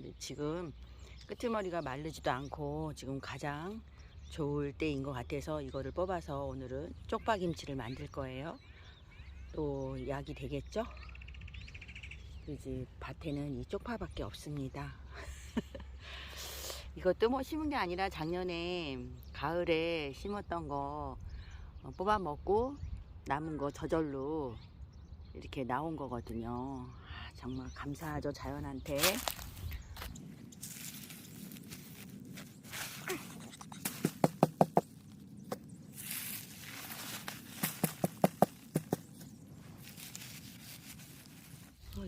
네, 지금 끄트머리가 마르지도 않고 지금 가장 좋을 때인 것 같아서 이거를 뽑아서 오늘은 쪽파김치를 만들 거예요. 또 약이 되겠죠? 이제 밭에는 이 쪽파밖에 없습니다. 이것도 뭐 심은 게 아니라 작년에 가을에 심었던 거 어, 뽑아 먹고 남은 거 저절로 이렇게 나온 거거든요. 아, 정말 감사하죠 자연한테.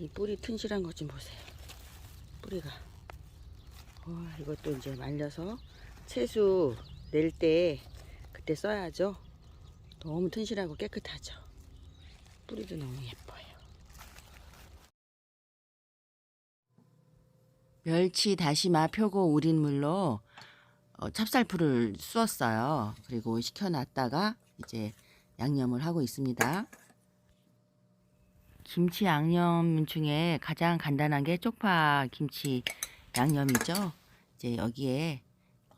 이 뿌리 튼실한 것 좀 보세요. 뿌리가. 와, 이것도 이제 말려서 채수 낼 때 그때 써야죠. 너무 튼실하고 깨끗하죠. 뿌리도 너무 예뻐요. 멸치, 다시마, 표고, 우린 물로 어, 찹쌀풀을 쑤었어요. 그리고 식혀놨다가 이제 양념을 하고 있습니다. 김치 양념 중에 가장 간단한 게 쪽파 김치 양념이죠. 이제 여기에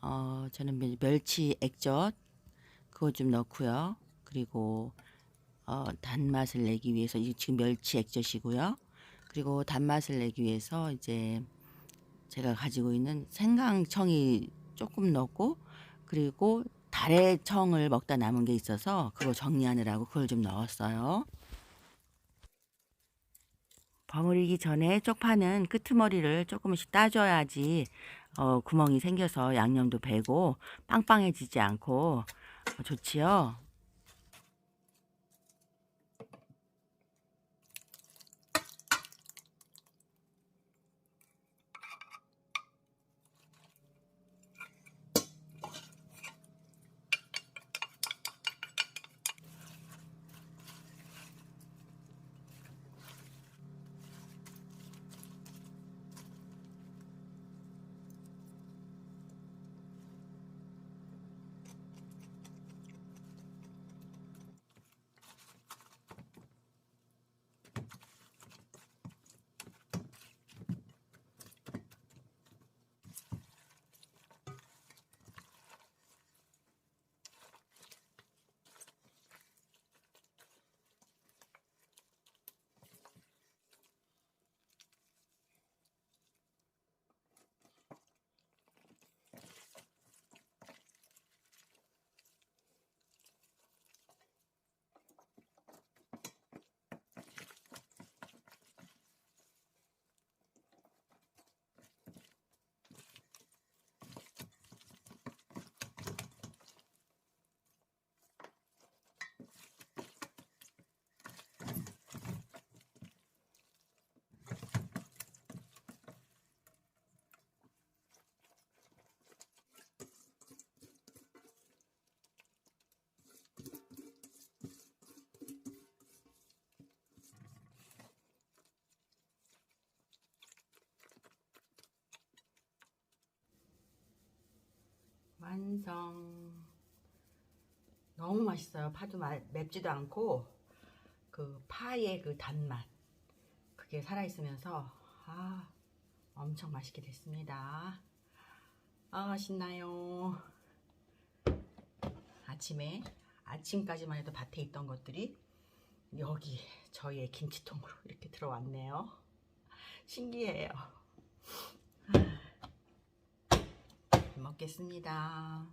어, 저는 멸- 멸치 액젓 그거 좀 넣고요. 그리고 어, 단맛을 내기 위해서 이 지금 멸치 액젓이고요. 그리고 단맛을 내기 위해서 이제 제가 가지고 있는 생강청이 조금 넣고 그리고 달래청을 먹다 남은 게 있어서 그거 정리하느라고 그걸 좀 넣었어요. 버무리기 전에 쪽파는 끄트머리를 조금씩 따줘야지 어, 구멍이 생겨서 양념도 배고 빵빵해지지 않고 어, 좋지요. 완성. 너무 맛있어요. 파도 마- 맵지도 않고 그 파의 그 단맛 그게 살아있으면서 아 엄청 맛있게 됐습니다. 아 신나요. 아침에 아침까지만 해도 밭에 있던 것들이 여기 저희의 김치통으로 이렇게 들어왔네요. 신기해요. 먹겠습니다.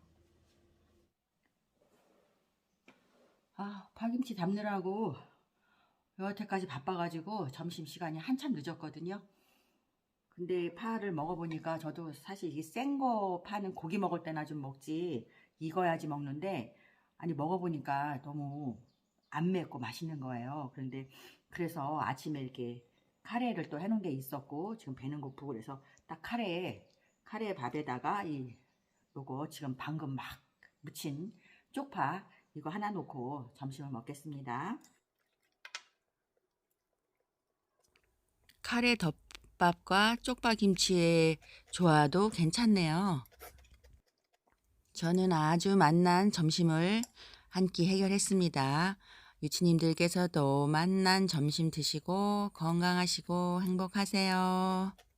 아, 파김치 담느라고 여태까지 바빠가지고 점심시간이 한참 늦었거든요. 근데 파를 먹어보니까 저도 사실 이 센 거 파는 고기 먹을 때나 좀 먹지 익어야지 먹는데 아니 먹어보니까 너무 안 맵고 맛있는 거예요. 그런데 그래서 아침에 이렇게 카레를 또 해놓은 게 있었고 지금 배는 고프고 그래서 딱 카레 카레 밥에다가 이 요거 지금 방금 막 무친 쪽파 이거 하나 놓고 점심을 먹겠습니다. 카레 덮밥과 쪽파 김치의 조화도 괜찮네요. 저는 아주 맛난 점심을 한 끼 해결했습니다. 유치님들께서도 맛난 점심 드시고 건강하시고 행복하세요.